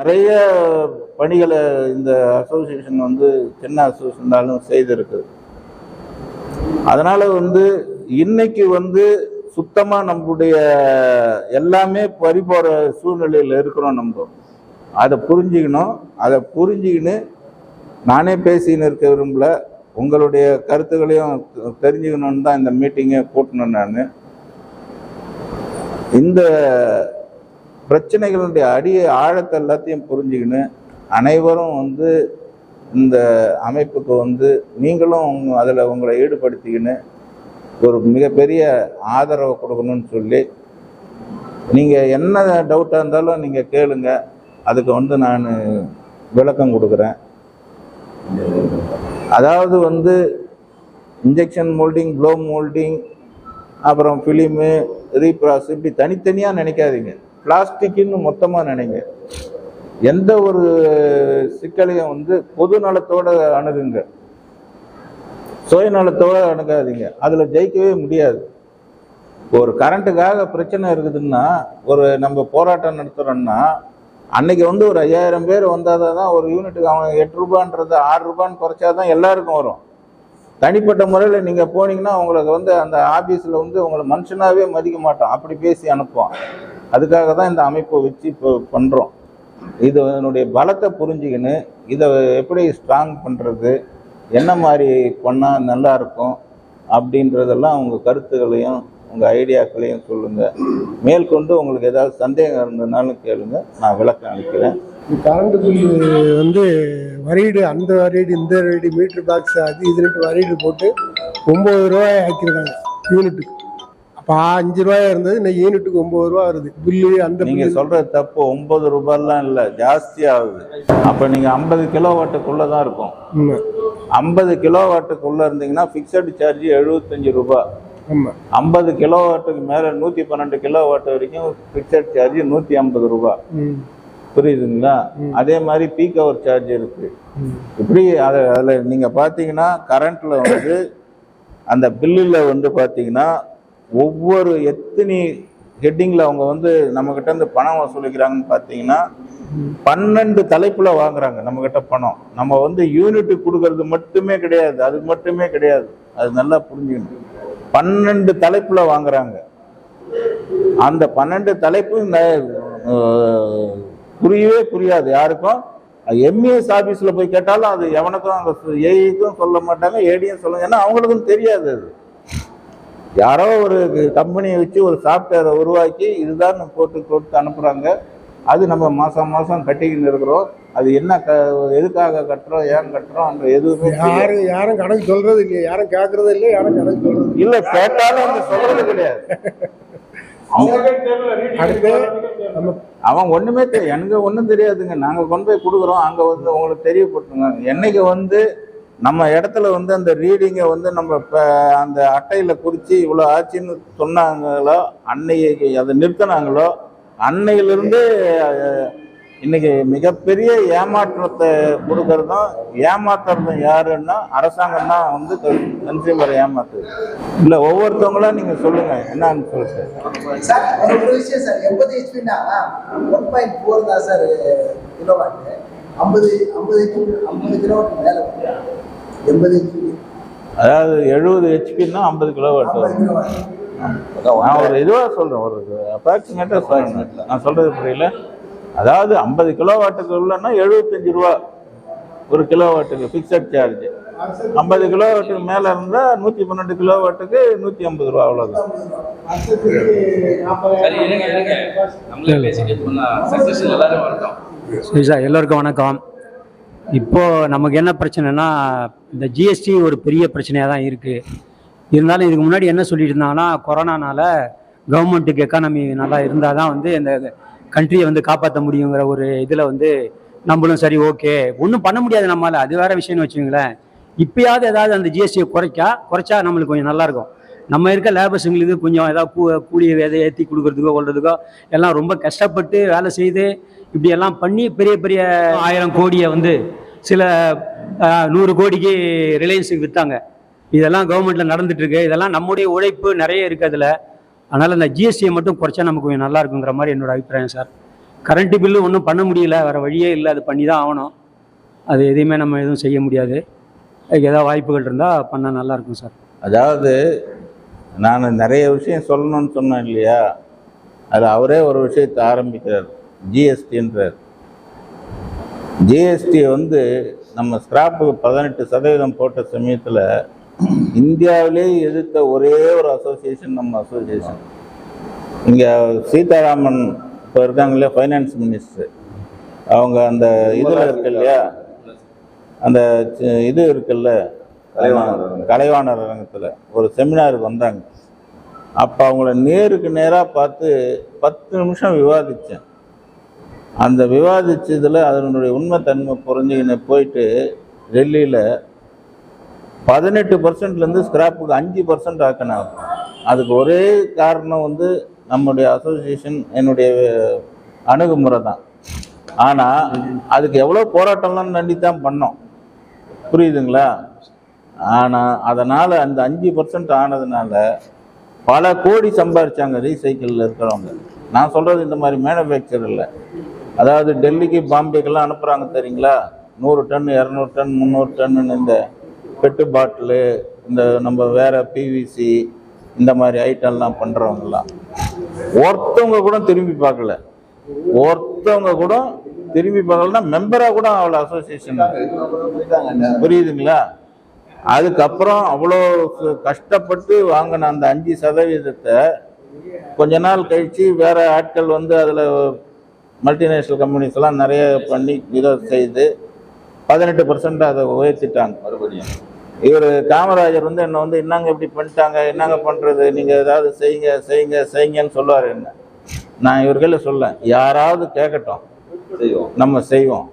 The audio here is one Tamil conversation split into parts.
நிறைய பணிகளை இந்த அசோசியேஷன் வந்து சின்ன அசோசியேஷனாலும் செய்திருக்கு. அதனால் வந்து இன்னைக்கு வந்து சுத்தமாக நம்முடைய எல்லாமே பறி சூழ்நிலையில் இருக்கிறோம் நம்ம. அதை புரிஞ்சுக்கணும். அதை புரிஞ்சுக்கின்னு நானே பேசின்னு இருக்க விரும்பல. உங்களுடைய கருத்துக்களையும் தெரிஞ்சுக்கணும்னு தான் இந்த மீட்டிங்கை கூட்டணும் நான். இந்த பிரச்சனைகளுடைய அடிய ஆழத்தை எல்லாத்தையும் புரிஞ்சுக்கின்னு அனைவரும் வந்து இந்த அமைப்புக்கு வந்து நீங்களும் அதில் உங்களை ஈடுபடுத்திக்கின்னு ஒரு மிகப்பெரிய ஆதரவை கொடுக்கணும்னு சொல்லி நீங்கள் என்ன டவுட்டாக இருந்தாலும் நீங்கள் கேளுங்க. அதுக்கு வந்து நான் விளக்கம் கொடுக்குறேன். அதாவது வந்து இன்ஜெக்ஷன் மோல்டிங் ப்ளோ மோல்டிங் அப்புறம் ஃபிலிமு ரீப்ராஸ் இப்படி தனித்தனியாக நினைக்காதீங்க. பிளாஸ்டிக்னு மொத்தமாக நினைங்க. எந்த ஒரு சிக்கலையும் வந்து பொது நலத்தோட அணுகுங்க. சுயநலத்தோட அணுகாதீங்க. அதில் ஜெயிக்கவே முடியாது. ஒரு கரண்ட்டுக்காக பிரச்சனை இருக்குதுன்னா ஒரு நம்ம போராட்டம் நடத்துகிறோம்னா அன்னைக்கு வந்து ஒரு ஐயாயிரம் பேர் வந்தால் தான் ஒரு யூனிட்டுக்கு அவன் எட்டு ரூபான்றது ஆறு ரூபான்னு குறைச்சாதான் எல்லாருக்கும் வரும். தனிப்பட்ட முறையில் நீங்கள் போனீங்கன்னா உங்களுக்கு வந்து அந்த ஆஃபீஸில் வந்து உங்களை மனுஷனாகவே மதிக்க மாட்டோம் அப்படி பேசி அனுப்புவான். அதுக்காக தான் இந்த அமைப்பை வச்சு இப்போ பண்ணுறோம் இது இதனுடைய பலத்தை புரிஞ்சுக்கின்னு இதை எப்படி ஸ்ட்ராங் பண்ணுறது என்ன மாதிரி பண்ணால் நல்லாயிருக்கும் அப்படின்றதெல்லாம் உங்கள் கருத்துக்களையும் உங்கள் ஐடியாக்களையும் சொல்லுங்கள் மேற்கொண்டு உங்களுக்கு ஏதாவது சந்தேகம் இருந்ததுனாலும் கேளுங்க. நான் விளக்கம் அளிக்கிறேன் கரண்ட் பில்லு வந்து வரீடு அந்த வரீடு இந்த வரீடு மீட்டர் பாக்ஸ் அது இதுன்ட்டு வரீடு போட்டு ஒம்பது ரூபாய் ஆக்கியிருக்காங்க யூனிட்டுக்கு அப்போ அஞ்சு ரூபாயா இருந்தது இன்னைக்கு யூனிட்டுக்கு ஒம்பது ரூபா வருது. பில்லு அந்த நீங்க சொல்றது தப்பு ஒன்பது ரூபாய்லாம் இல்ல ஜாஸ்தி ஆகுது. அப்ப நீங்க ஐம்பது கிலோ வாட்டுக்குள்ள தான் இருக்கும். ஐம்பது கிலோ வாட்டுக்குள்ள இருந்தீங்கன்னா பிக்சடு சார்ஜ் எழுபத்தஞ்சு ரூபாய் ஐம்பது கிலோ வாட்டுக்கு மேல நூத்தி பன்னெண்டு கிலோ வாட் வரைக்கும் பிக்சட் சார்ஜ் நூத்தி ஐம்பது ரூபாய் புரியுதுங்களா? அதே மாதிரி பீக் அவர் சார்ஜ் இருக்கு. இப்படி அதை அதில் நீங்கள் பார்த்தீங்கன்னா கரண்ட்ல வந்து அந்த பில்லில் வந்து பார்த்தீங்கன்னா ஒவ்வொரு எத்தனை ஹெட்டிங்கில் அவங்க வந்து நம்மக்கிட்ட இருந்து பணம் வசூலிக்கிறாங்கன்னு பார்த்தீங்கன்னா பன்னெண்டு தலைப்பில் வாங்குறாங்க நம்மக்கிட்ட பணம். நம்ம வந்து யூனிட்டு கொடுக்கறது மட்டுமே கிடையாது அது மட்டுமே கிடையாது. அது நல்லா புரிஞ்சுக்கணும். பன்னெண்டு தலைப்பில் வாங்குறாங்க. அந்த பன்னெண்டு தலைப்பும் புரியவே புரியாது. யாருக்கும்? எம்இஎஸ் ஆஃபீஸில் போய் கேட்டாலும் அது எவனுக்கும் அந்த ஏஐக்கும் சொல்ல மாட்டாங்க ஏடியும் சொல்ல ஏன்னா அவங்களுக்கும் தெரியாது அது. யாரோ ஒரு கம்பெனியை வச்சு ஒரு சாஃப்ட்வேரை உருவாக்கி இதுதான் போட்டு கொடுத்து அனுப்புறாங்க. அது நம்ம மாசம் மாசம் கட்டிக்கிட்டு இருக்கிறோம். அது என்ன க எதுக்காக கட்டுறோம் ஏன் கட்டுறோம் எதுவுமே தெரியாது. யாரும் யாரும் கணக்கு சொல்றது இல்லையா. யாரும் கேட்கறது இல்லை யாரும் கணக்கு சொல்றது இல்லை. கேட்டாலும் அவங்க சொல்றது கிடையாது. அவன் ஒண்ணுமே தெரியும் எனக்கு ஒண்ணும் தெரியாதுங்க. நாங்க கொண்டு போய் கொடுக்குறோம். அங்க வந்து உங்களுக்கு தெரியப்படுத்துங்க. என்னைக்கு வந்து நம்ம இடத்துல வந்து அந்த ரீடிங்கை வந்து நம்ம இப்போ அந்த அட்டையில் குறித்து இவ்வளோ ஆச்சுன்னு சொன்னாங்களோ அன்னைக்கு அதை நிறுத்தினாங்களோ அன்னையிலிருந்து இன்னைக்கு மிகப்பெரிய ஏமாற்றத்தை கொடுக்கறதும் ஏமாத்துறதும் யாருன்னா அரசாங்கம் தான் வந்து கன்சியூமரை ஏமாத்துது. இல்லை ஒவ்வொருத்தவங்களும் நீங்கள் சொல்லுங்கள் என்னன்னு சொல்லிட்டு. சார் ஒரு விஷயம் சார் எண்பது ஹெச்பின்னா ஒன் பாயிண்ட் ஃபோர் தான் சார் கிலோவாட்டு ஐம்பது ஐம்பது ஐம்பது கிலோவாட் மேலே எண்பது ஹெச்பி அதாவது எழுபது ஹெச்பின்னா ஐம்பது கிலோ கிலோவாட் நான் ஒரு இதுவாக சொல்கிறேன் ஒரு அப்ராக்சிமேட்டாக சொல்கிறேன் நான் சொல்கிறது புரியல? அதாவது ஐம்பது கிலோ வாட்டுக்கு உள்ளன்னா எழுபத்தஞ்சு ரூபா ஒரு கிலோ வாட்டுக்கு ஃபிக்ஸட் சார்ஜ் ஐம்பது கிலோ வாட்டுக்கு மேலே இருந்தால் நூற்றி பன்னெண்டு கிலோ வாட்டுக்கு நூற்றி ஐம்பது ரூபா அவ்வளோதான் சரி சார் எல்லோருக்கும் வணக்கம். இப்போது நமக்கு என்ன பிரச்சனைனா இந்த ஜிஎஸ்டி ஒரு பெரிய பிரச்சனையாக தான் இருக்குது இருந்தாலும் இதுக்கு முன்னாடி என்ன சொல்லிட்டு இருந்தாங்கன்னா கொரோனானால கவர்மெண்ட்டுக்கு எக்கானமி நல்லா இருந்தால் தான் வந்து இந்த கண்ட்ரியை வந்து காப்பாற்ற முடியுங்கிற ஒரு இதில் வந்து நம்மளும் சரி ஓகே ஒன்றும் பண்ண முடியாது நம்மளால் அது வேற விஷயம்னு வச்சுங்களேன் இப்பயாவது ஏதாவது அந்த ஜிஎஸ்டியை குறைக்கா குறைச்சா நம்மளுக்கு கொஞ்சம் நல்லாயிருக்கும் நம்ம இருக்க லேபர்ஸுங்களுக்கு கொஞ்சம் ஏதாவது கூ கூலியை எதை ஏற்றி கொடுக்கறதுக்கோ கொள்றதுக்கோ எல்லாம் ரொம்ப கஷ்டப்பட்டு வேலை செய்து இப்படியெல்லாம் பண்ணி பெரிய பெரிய ஆயிரம் கோடியை வந்து சில நூறு கோடிக்கு ரிலையன்ஸுக்கு விற்றாங்க இதெல்லாம் கவர்மெண்ட்டில் நடந்துட்டுருக்கு இதெல்லாம் நம்முடைய உழைப்பு நிறைய இருக்குது அதில். அதனால் இந்த ஜிஎஸ்டியை மட்டும் குறைச்சா நமக்கு கொஞ்சம் நல்லா இருக்குங்கிற மாதிரி என்னோட அபிப்பிராயம் சார். கரண்ட்டு பில்லு ஒன்றும் பண்ண முடியல. வேறு வழியே இல்லை. அது பண்ணி தான் ஆகணும். அது எதையுமே நம்ம எதுவும் செய்ய முடியாது. அதுக்கு ஏதாவது வாய்ப்புகள் இருந்தால் பண்ணால் நல்லாயிருக்கும் சார். அதாவது நான் நிறைய விஷயம் சொல்லணும்னு சொன்னேன் இல்லையா? அது அவரே ஒரு விஷயத்தை ஆரம்பிக்கிறார். ஜிஎஸ்டின்றார் ஜிஎஸ்டி வந்து நம்ம ஸ்கிராப்புக்கு பதினெட்டு சதவீதம் போட்ட சமயத்தில் இந்தியாவிலே எதிர்த்த ஒரே ஒரு அசோசியேஷன் நம்ம அசோசியேஷன் இங்கே சீதாராமன் இப்போ இருக்காங்க இல்லையா? ஃபைனான்ஸ் மினிஸ்டர் அவங்க அந்த இதில் இருக்கு இல்லையா? அந்த இது இருக்குல்ல? கலைவாணர் அரங்கத்தில் ஒரு செமினாருக்கு வந்தாங்க. அப்போ அவங்கள நேருக்கு நேராக பார்த்து பத்து நிமிஷம் விவாதித்தேன் அந்த விவாதித்ததில் அதனுடைய உண்மைத்தன்மை புரிஞ்சுக்கின்னு போயிட்டு டெல்லியில் பதினெட்டு பர்சன்ட்லேருந்து ஸ்கிராப்புக்கு அஞ்சு பர்சன்ட் ஆக்கினாங்க. அதுக்கு ஒரே காரணம் வந்து நம்முடைய அசோசியேஷன் என்னுடைய அணுகுமுறை தான். ஆனால் அதுக்கு எவ்வளோ போராட்டம்லாம் நண்டி தான் பண்ணோம். புரியுதுங்களா? ஆனால் அதனால் அந்த அஞ்சு பர்சன்ட் ஆனதுனால பல கோடி சம்பாரிச்சாங்க ரீசைக்கிளில் இருக்கிறவங்க. நான் சொல்கிறது இந்த மாதிரி மேனுஃபேக்சர் இல்லை. அதாவது டெல்லிக்கு பாம்பேக்கெல்லாம் அனுப்புகிறாங்க தெரியுங்களா? நூறு டன் இரநூறு டன் முந்நூறு டன்னு இந்த பெட்டு பாட்டிலு இந்த நம்ம வேறு பிவிசி இந்த மாதிரி ஐட்டம்லாம் பண்ணுறவங்கலாம் ஒருத்தவங்க கூட திரும்பி பார்க்கல. ஒருத்தவங்க கூட திரும்பி பார்க்கலன்னா மெம்பராக கூட அவ்வளோ அசோசியேஷன் புரியுதுங்களா? அதுக்கப்புறம் அவ்வளோ கஷ்டப்பட்டு வாங்கின அந்த அஞ்சு சதவீதத்தை கொஞ்ச நாள் கழிச்சு வேற ஆட்கள் வந்து அதில் மல்டிநேஷ்னல் கம்பெனிஸ் எல்லாம் நிறைய பண்ணி இதை செய்து பதினெட்டு பர்சன்ட் அதை உயர்த்திட்டாங்க. மறுபடியும். இவர் காமராஜர் வந்து என்னை வந்து என்னங்க இப்படி பண்ணிட்டாங்க? என்னங்க பண்ணுறது நீங்கள் ஏதாவது செய்யுங்க செய்யுங்க செய்யுங்கன்னு சொல்லுவார் என்ன? நான் இவர்கள சொல்லேன் யாராவது கேட்கட்டும் நம்ம செய்வோம்.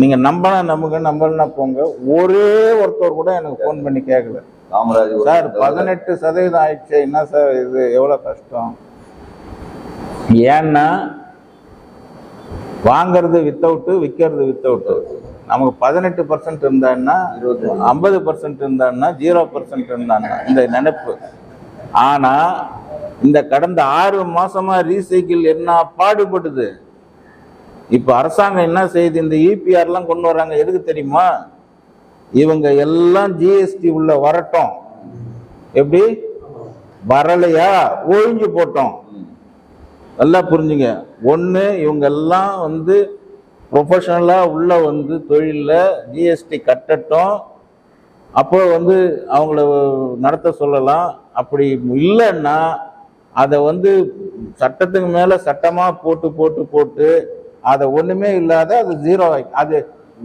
நீங்க நம்பினா நம்புங்க நம்பலனா போங்க. ஒரே ஒருத்தர் கூட எனக்கு ஃபோன் பண்ணி கேட்கல காமராஜ் சார் பதினெட்டு சதவீதம் ஆயிடுச்சு. என்ன சார் இது? எவ்வளோ கஷ்டம்? ஏன்னா வாங்குறது வித்தவுட்டு விற்கிறது வித்தவுட்டு நமக்கு பதினெட்டு பர்சன்ட் இருந்தான்னா ஐம்பது பர்சன்ட் இருந்தான்னா ஜீரோ பர்சன்ட் இருந்தான்னா இந்த நினைப்பு. ஆனா இந்த கடந்த ஆறு மாசமா ரீசைக்கிள் என்ன பாடுபடுது? இப்போ அரசாங்கம் என்ன செய்யுது இந்த யூபிஆர்லாம் கொண்டு வர்றாங்க எதுக்கு தெரியுமா? இவங்க எல்லாம் ஜிஎஸ்டி உள்ள வரட்டும். எப்படி? வரலையா? ஒழிஞ்சு போட்டோம். நல்லா புரிஞ்சுங்க. ஒன்று இவங்க எல்லாம் வந்து ப்ரொஃபஷனலாக உள்ள வந்து தொழிலில் ஜிஎஸ்டி கட்டட்டும். அப்போ வந்து அவங்கள நடத்த சொல்லலாம். அப்படி இல்லைன்னா அதை வந்து சட்டத்துக்கு மேலே சட்டமாக போட்டு போட்டு போட்டு அதை ஒன்றுமே இல்லாத அது ஜீரோ அது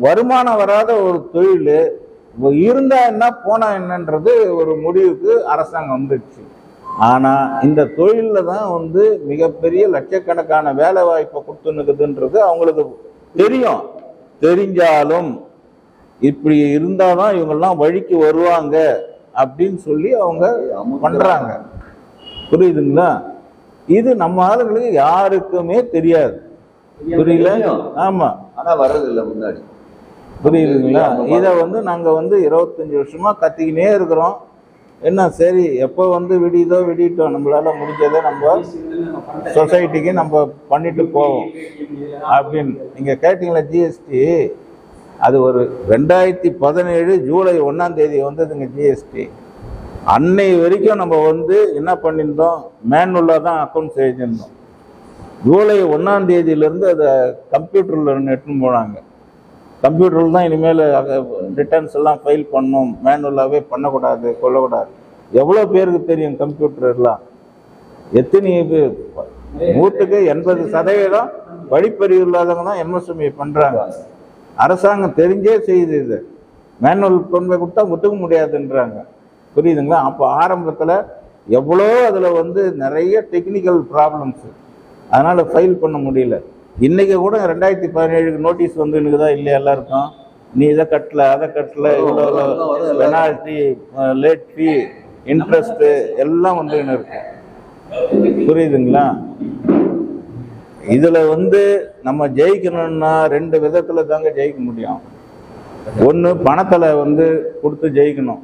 வருமானம் வராத ஒரு தொழில் இருந்தா என்ன போனா என்னன்றது ஒரு முடிவுக்கு அரசாங்கம் வந்துடுச்சு. ஆனா இந்த தொழிலில் தான் வந்து மிகப்பெரிய லட்சக்கணக்கான வேலை வாய்ப்பை கொடுத்துன்னுக்குதுன்றது அவங்களுக்கு தெரியும். தெரிஞ்சாலும் இப்படி இருந்தாதான் இவங்கெல்லாம் வழிக்கு வருவாங்க அப்படின்னு சொல்லி அவங்க பண்றாங்க. புரியுதுங்களா? இது நம்ம ஆளுங்களுக்கு யாருக்குமே தெரியாது. புரியல? ஆமா. ஆனா வர்றது இல்ல முன்னாடி. புரியுதுங்களா? இதை வந்து நாங்கள் வந்து இருபத்தஞ்சி வருஷமா கத்திக்கினே இருக்கிறோம். என்ன சரி எப்போ வந்து விடியுதோ விடியட்டும். நம்மளால முடிஞ்சதை நம்ம சொசைட்டிக்கு நம்ம பண்ணிட்டு போவோம். அப்படின்னு. நீங்கள் கேட்டீங்களா ஜிஎஸ்டி அது ஒரு ரெண்டாயிரத்தி பதினேழு ஜூலை ஒன்றாம் தேதி வந்ததுங்க ஜிஎஸ்டி அன்னை வரைக்கும் நம்ம வந்து என்ன பண்ணியிருந்தோம்? மேனுவலாக தான் அக்கௌண்ட்ஸ் எழுதியிருந்தோம் ஜூலை ஒன்றாம் தேதியிலேருந்து அதை கம்ப்யூட்டரில் நெட்டுன்னு போனாங்க. கம்ப்யூட்டரில் தான் இனிமேல் ரிட்டர்ன்ஸ் எல்லாம் ஃபைல் பண்ணணும். மேனுவலாகவே பண்ணக்கூடாது கொள்ளக்கூடாது எவ்வளோ பேருக்கு தெரியும் கம்ப்யூட்டர் எல்லாம் எத்தனை பேர்? நூற்றுக்கு எண்பது சதவீதம் படிப்பறிவு இல்லாதவங்க தான் எம்எஸ்எம்இ பண்ணுறாங்க அரசாங்கம் தெரிஞ்சே செய்யுது இது. மேனுவல் கொண்டு போய் கொடுத்தா ஒத்துக்க முடியாதுன்றாங்க. புரியுதுங்களா? அப்போ ஆரம்பத்தில் எவ்வளோ அதில் வந்து நிறைய டெக்னிக்கல் ப்ராப்ளம்ஸ் அதனால் ஃபைல் பண்ண முடியல. இன்னைக்கு கூட ரெண்டாயிரத்தி பதினேழுக்கு நோட்டீஸ் வந்து எனக்கு தான் இல்லையா எல்லாருக்கும்? நீ இதை கட்டல அதை கட்டல இவ்வளோ பெனால்ட்டி லேட் ஃபீ இன்ட்ரெஸ்ட்டு எல்லாம் வந்து இருக்கு. புரியுதுங்களா? இதுல வந்து நம்ம ஜெயிக்கணும்னா ரெண்டு விதத்துல தாங்க ஜெயிக்க முடியும். ஒன்று பணத்தில் வந்து கொடுத்து ஜெயிக்கணும்.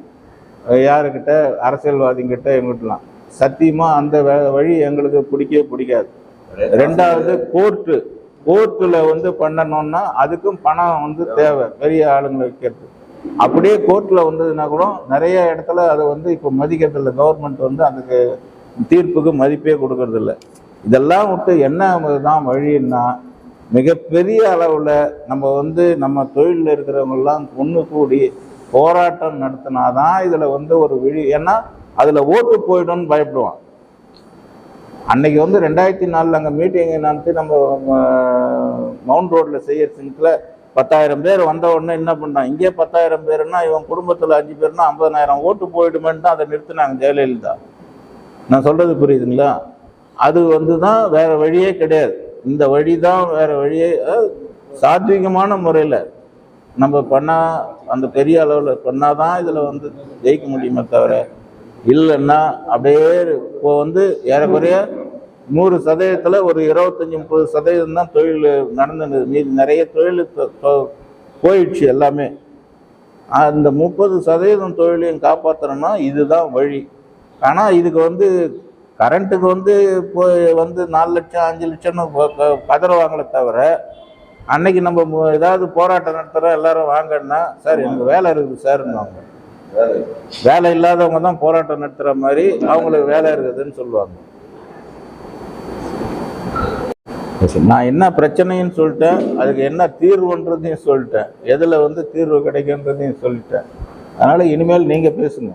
யாருக்கிட்ட? அரசியல்வாதிங்கிட்ட எங்கிட்டலாம் சத்தியமாக அந்த வழி எங்களுக்கு பிடிக்கவே பிடிக்காது. ரெண்டாவது கோர்ட்டு. கோர்ட்டில் வந்து பண்ணணும்னா அதுக்கும் பணம் வந்து தேவை பெரிய ஆளுங்களை வைக்கிறது அப்படியே கோர்ட்டில் வந்ததுன்னா கூட நிறைய இடத்துல அதை வந்து இப்போ மதிக்கிறதில்ல. கவர்மெண்ட் வந்து அதுக்கு தீர்ப்புக்கு மதிப்பே கொடுக்கறதில்ல. இதெல்லாம் விட்டு என்ன தான் வழின்னா மிகப்பெரிய அளவில் நம்ம வந்து நம்ம தொழிலில் இருக்கிறவங்கெல்லாம் ஒன்று கூடி போராட்டம் நடத்தினாதான் இதில் வந்து ஒரு விழி ஏன்னா அதில் ஓட்டு போயிடும்னு பயப்படுவான். அன்னைக்கு வந்து ரெண்டாயிரத்தி நாலில் அங்கே மீட்டிங் நடத்தி நம்ம மவுண்ட் ரோட்டில் செய்யற சிங்கத்தில் பத்தாயிரம் பேர் வந்த உடனே என்ன பண்ணான்? இங்கே பத்தாயிரம் பேருன்னா இவன் குடும்பத்தில் அஞ்சு பேர்னா ஐம்பதனாயிரம் ஓட்டு போயிடுமேன்னு தான் அதை நிறுத்தினாங்க ஜெயலலிதா. நான் சொல்றது புரியுதுங்களா? அது வந்து தான் வேற வழியே கிடையாது. இந்த வழி தான் வேற வழியே அதாவது முறையில் நம்ம பண்ணால் அந்த பெரிய அளவில் பண்ணாதான் இதில் வந்து ஜெயிக்க முடியுமே தவிர இல்லைன்னா அப்படியே இப்போ வந்து ஏறக்குறைய நூறு சதவீதத்தில் ஒரு இருபத்தஞ்சி முப்பது சதவீதம் தான் தொழில் நடந்தது மீதி நிறைய தொழில் தொ- போயிடுச்சு எல்லாமே. அந்த முப்பது சதவீதம் தொழிலையும் காப்பாற்றணும்னா இதுதான் வழி. ஆனால் இதுக்கு வந்து கரண்ட்டுக்கு வந்து இப்போ வந்து நாலு லட்சம் அஞ்சு லட்சம்னு ப- ப- தவிர அன்னைக்கு நம்ம ஏதாவது போராட்டம் நடத்துகிறோம் எல்லாரும் வாங்கன்னா சார் எனக்கு வேலை இருக்குது சார்ன்னுவாங்க. வேலை இல்லாதவங்க தான் போராட்டம் நடத்துகிற மாதிரி அவங்களுக்கு வேலை இருக்குதுன்னு சொல்லுவாங்க. நான் என்ன பிரச்சனைன்னு சொல்லிட்டேன் அதுக்கு என்ன தீர்வுன்றதையும் சொல்லிட்டேன். எதில் வந்து தீர்வு கிடைக்குன்றதையும் சொல்லிட்டேன். அதனால் இனிமேல் நீங்கள் பேசுங்க.